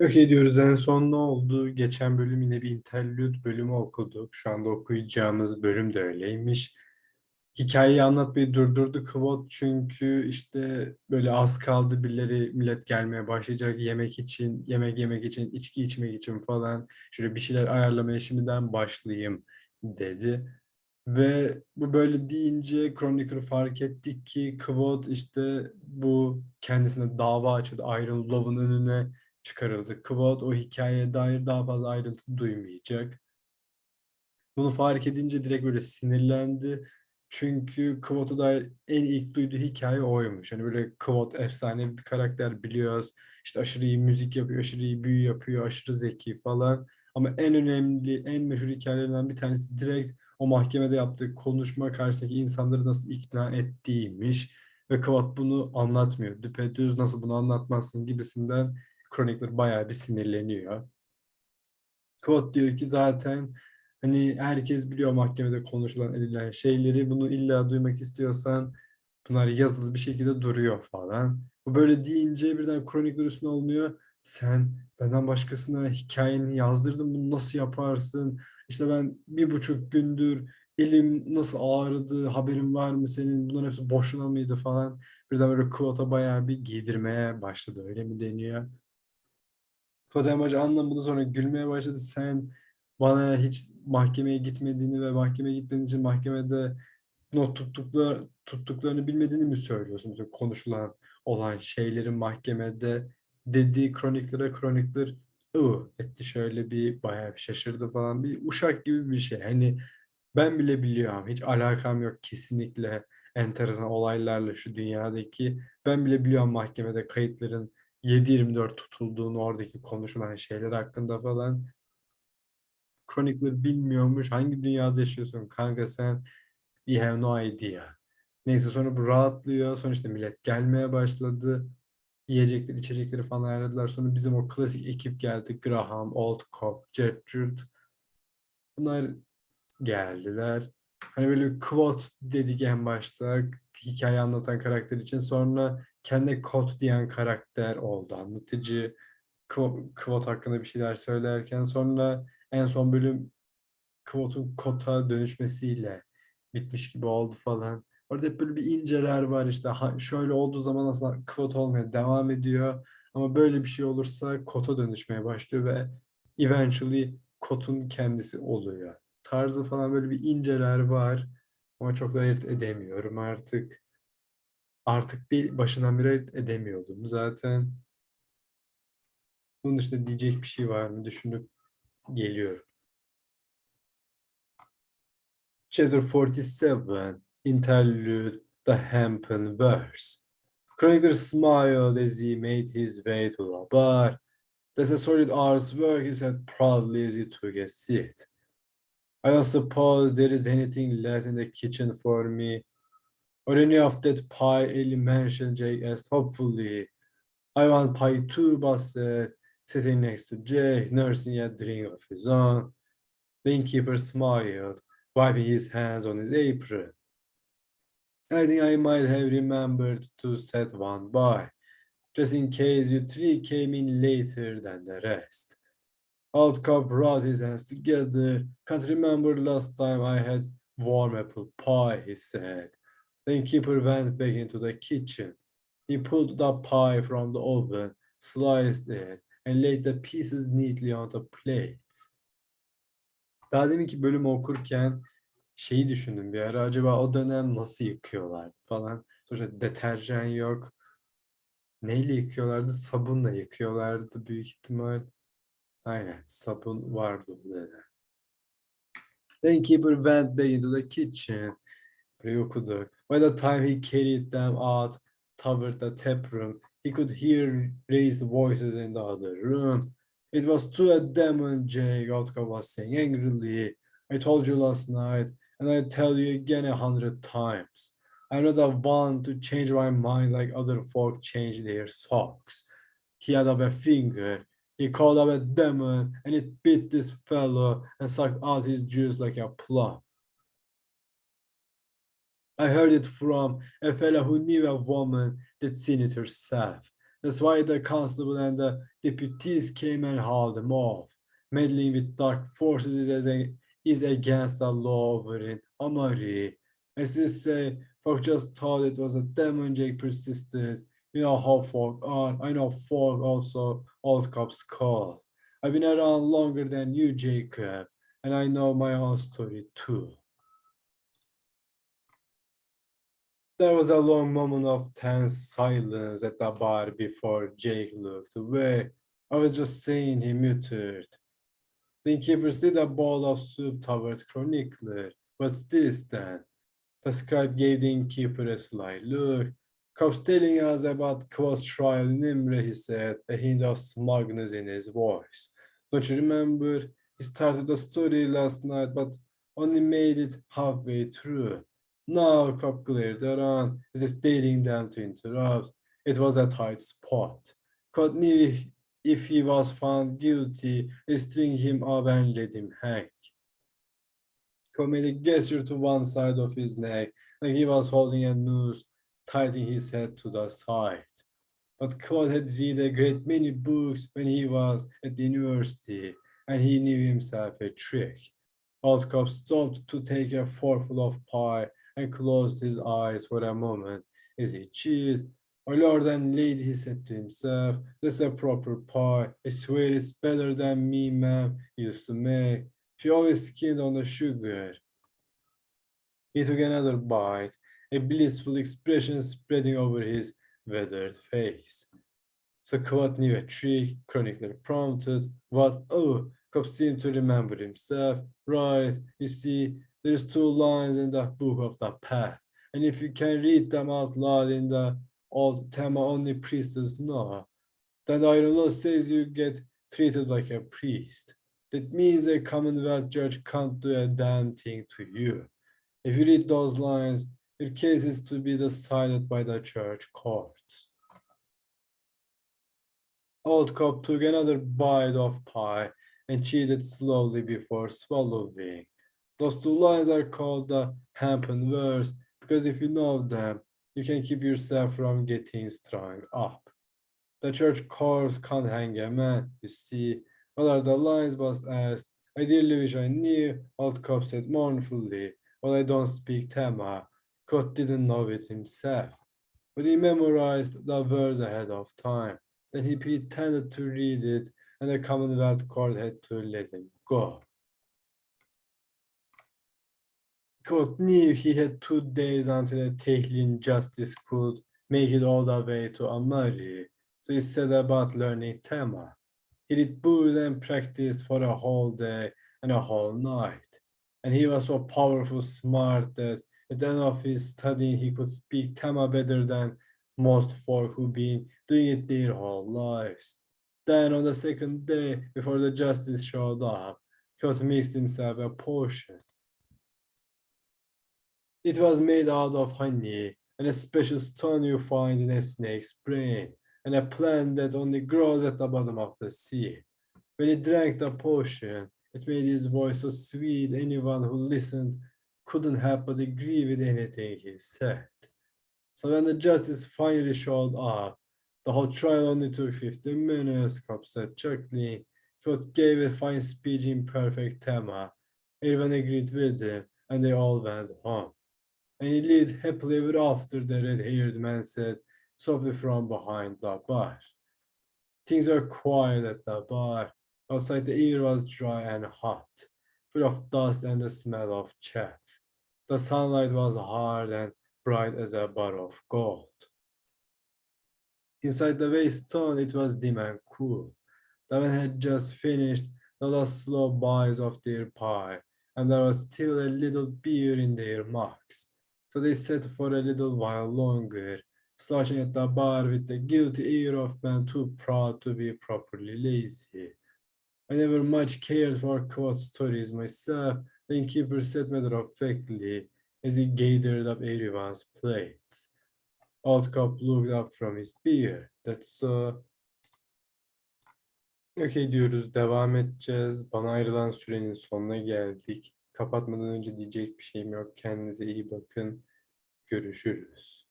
Okey diyoruz en son ne oldu? Geçen bölüm yine bir interlude bölümü okuduk. Şu anda okuyacağımız bölüm de öyleymiş. Hikayeyi anlatmayı durdurdu Kvot çünkü işte böyle az kaldı birileri millet gelmeye başlayacak yemek için, yemek yemek için, içki içmek için falan. Şöyle bir şeyler ayarlamaya şimdiden başlayayım dedi. Ve bu böyle deyince Chronicle fark ettik ki Kvot işte bu kendisine dava açıldı. Iron Love'ın önüne çıkarıldı. Kvot o hikayeye dair daha fazla ayrıntı duymayacak. Bunu fark edince direkt böyle sinirlendi. Çünkü Kvot'a dair en ilk duyduğu hikaye oymuş. Hani böyle Kvot efsane bir karakter biliyoruz. İşte aşırı iyi müzik yapıyor, aşırı iyi büyü yapıyor, aşırı zeki falan. Ama en önemli, en meşhur hikayelerinden bir tanesi direkt o mahkemede yaptığı konuşma karşısındaki insanları nasıl ikna ettiğiymiş. Ve Kvot bunu anlatmıyor. Düpedüz nasıl bunu anlatmazsın gibisinden Chronicler bayağı bir sinirleniyor. Kvot diyor ki zaten hani herkes biliyor mahkemede konuşulan edilen şeyleri. Bunu illa duymak istiyorsan bunlar yazılı bir şekilde duruyor falan. Bu böyle deyince birden kronikler üstüne olmuyor. Sen benden başkasına hikayeni yazdırdın bunu nasıl yaparsın? İşte ben bir buçuk gündür elim nasıl ağrıdı haberin var mı senin bunların hepsi boşuna mıydı falan. Birden böyle Kvot'a bayağı bir giydirmeye başladı öyle mi deniyor? Kodemacı anlamadı sonra gülmeye başladı. Sen bana hiç mahkemeye gitmediğini ve mahkemeye gitmediğin için mahkemede not tuttuklar, tuttuklarını bilmediğini mi söylüyorsun? Bütün konuşulan olan şeylerin mahkemede dediği kroniklere kronikler ı etti şöyle bir bayağı bir şaşırdı falan bir uşak gibi bir şey. Hani ben bile biliyorum hiç alakam yok kesinlikle enteresan olaylarla şu dünyadaki. Ben bile biliyorum mahkemede kayıtların 7-24 tutulduğunu oradaki konuşulan şeyler hakkında falan. Chronicler bilmiyormuş. Hangi dünyada yaşıyorsun kanka sen? We have no idea. Neyse sonra bu rahatlıyor. Sonra işte millet gelmeye başladı. Yiyecekleri, içecekleri falan ayarladılar. Sonra bizim o klasik ekip geldi. Graham, Old Cop, Gertrude. Bunlar geldiler. Hani böyle bir quote dedik en başta hikaye anlatan karakter için. Sonra kendi kod diyen karakter oldu. Anlatıcı quote hakkında bir şeyler söylerken sonra en son bölüm quote'un kota dönüşmesiyle bitmiş gibi oldu falan. Orada hep böyle bir inceler var işte şöyle olduğu zaman aslında quote olmaya devam ediyor. Ama böyle bir şey olursa kota dönüşmeye başlıyor ve eventually kotun kendisi oluyor. Tarzı falan böyle bir inceler var. Ama çok da ayırt edemiyorum artık. Artık değil başından beri edemiyordum zaten. Bunun dışında diyecek bir şey var mı düşünüp geliyorum. Chapter 47 Interlude The Hempen Verse Chronicler smiled as he made his way to the bar. That's a solid hour's work, he said proudly as he took a seat. I don't suppose there is anything left in the kitchen for me. Or any of that pie Ellie mentioned, JS, hopefully. I want pie too, Buzz said, uh, sitting next to Jake, nursing a drink of his own. The innkeeper smiled, wiping his hands on his apron. I think I might have remembered to set one by, just in case you three came in later than the rest. Old cop brought his hands together. Can't remember last time I had warm apple pie, he said. The innkeeper went back into the kitchen. He pulled the pie from the oven, sliced it, and laid the pieces neatly on the plates. Daha deminki bölümü okurken şeyi düşündüm bir ara acaba o dönem nasıl yıkıyorlardı falan. Sonuçta deterjan yok. Neyle yıkıyorlardı? Sabunla yıkıyorlardı büyük ihtimal. Aynen sabun vardı o dönem. Then keeper went back into the kitchen. Burayı okudu. By the time he carried them out toward the tap room, he could hear raised voices in the other room. It was to a demon, Jake, Otka was saying angrily. I told you last night, and I tell you again a hundred times. I'm not the one to change my mind like other folk change their socks. He had up a finger. He called up a demon, and it bit this fellow and sucked out his juice like a plum. I heard it from a fellow who knew a woman that seen it herself. That's why the constable and the deputies came and hauled him off. Meddling with dark forces is, is against the law over in Amari. As they say, folk just thought it was a demon Jake persisted. You know how folk are. I know folk also old cops call. I've been around longer than you, Jacob, and I know my own story too. There was a long moment of tense silence at the bar before Jake looked away. I was just saying, he muttered. The innkeeper slid a bowl of soup toward Chronicler. What's this then? The scribe gave the innkeeper a sly look. Cops telling us about Quoth's trial in Imre, he said, a hint of smugness in his voice. Don't you remember? He started the story last night, but only made it halfway through. Now Cop glared around as if daring them to interrupt. It was a tight spot. Cod knew if, he was found guilty, they string him up and let him hang. Cod made a gesture to one side of his neck, like he was holding a noose, tilting his head to the side. But Cod had read a great many books when he was at the university, and he knew himself a trick. Old Cop stopped to take a forkful of pie and closed his eyes for a moment as he chewed. My lord and lady, he said to himself, this is a proper pie. I swear it's better than me, ma'am, used to make. She always skinned on the sugar. He took another bite, a blissful expression spreading over his weathered face. So Quat knew a trick, chronicler prompted. What? Oh, Cop seemed to remember himself. Right, you see, there's two lines in the book of the path. And if you can read them out loud in the old Tema only priests know, then the Law says you get treated like a priest. That means a Commonwealth judge can't do a damn thing to you. If you read those lines, your case is to be decided by the church courts. Old cop took another bite of pie and chewed it slowly before swallowing. Those two lines are called the Hampton verse because if you know them, you can keep yourself from getting strung up. The church courts can't hang a man, you see. What are the lines was asked. Uh, I dearly wish I knew, old cop said mournfully. Well, I don't speak Tema. Cot didn't know it himself, but he memorized the verse ahead of time. Then he pretended to read it, and the Commonwealth Court had to let him go. Cot knew he had two days until the Tehlin justice could make it all the way to Amari, so he set about learning Tema. He did booze and practiced for a whole day and a whole night. And he was so powerful, smart that at the end of his studying, he could speak Tema better than most folk who've been doing it their whole lives. Then on the second day, before the justice showed up, Cot mixed himself a potion. It was made out of honey and a special stone you find in a snake's brain and a plant that only grows at the bottom of the sea. When he drank the potion, it made his voice so sweet anyone who listened couldn't help but agree with anything he said. So when the justice finally showed up, the whole trial only took 15 minutes, Cop said chuckling. Cot gave a fine speech in perfect Tema. Everyone agreed with him, and they all went home. And he lived happily ever after, the red-haired man said softly from behind the bar. Things were quiet at the bar. Outside the air was dry and hot, full of dust and the smell of chaff. The sunlight was hard and bright as a bar of gold. Inside the waistone, it was dim and cool. The men had just finished the last slow bites of their pie, and there was still a little beer in their mugs. So they sat for a little while longer, slouching at the bar with the guilty air of men too proud to be properly lazy. I never much cared for quote stories myself, the innkeeper said matter of factly as he gathered up everyone's plates. Old cop looked up from his beer. That's uh... Okey diyoruz, devam edeceğiz. Bana ayrılan sürenin sonuna geldik. Kapatmadan önce diyecek bir şeyim yok. Kendinize iyi bakın. Görüşürüz.